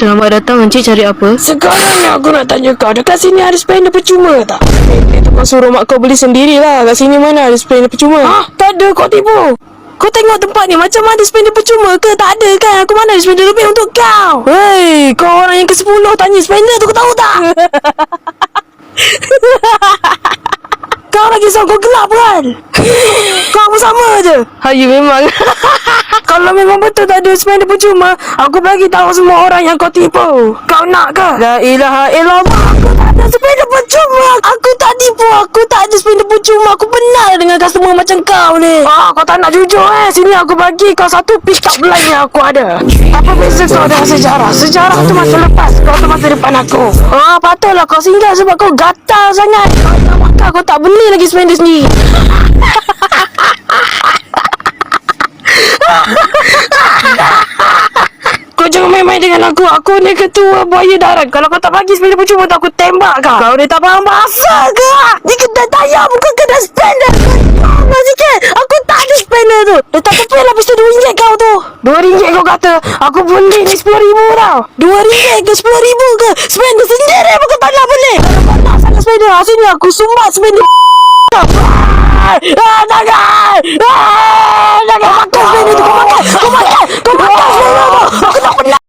Selamat datang Encik cari apa? Sekarang ni aku nak tanya kau Dekat sini ada spender percuma tak? Itu kau suruh mak kau beli sendirilah Kat sini mana ada spender percuma Ha? Tak ada kau tipu kau tengok tempat ni macam ada spender percuma ke? Tak ada kan? Aku mana ada spender lebih untuk kau? Hei, kau orang yang ke-10 tanya spender tu kau tahu tak? kau lagi risau kau gelap kan? kau pun sama je. Hayu memang Kalau memang betul tak ada spender percuma, aku bagi tahu semua orang yang kau tipu. Kau nak ke? La ilaha illallah. Aku tak ada spender percuma. Aku tak tipu. Aku tak ada spender percuma. Aku benar dengan customer macam kau ni. Ah, kau tak nak jujur eh. Sini aku bagi kau satu pick up line yang aku ada. Apa beza kau dengan sejarah? Sejarah tu masa lepas. Kau tu masa depan aku. Ah, patutlah kau singgah sebab kau gatal sangat. Kau tak beli lagi spender sendiri. Kau jangan main-main dengan aku. Aku ni ketua buaya darat. Kalau kau tak bagi spender percuma tu aku tembak kau. Kau ni tak faham bahasa ke? Ni kedai tayar bukan kedai spender. Kau sikit. Aku tak ada spender tu. Letak tepi lah pistol RM2 kau tu. RM2 kau kata. Aku beli ni RM10,000 tau. RM2 ke RM10,000 ke? Spender sendiri pun kau tak nak beli. Kalau kau nak sangat spender. Sini aku sumbat spender 给我滚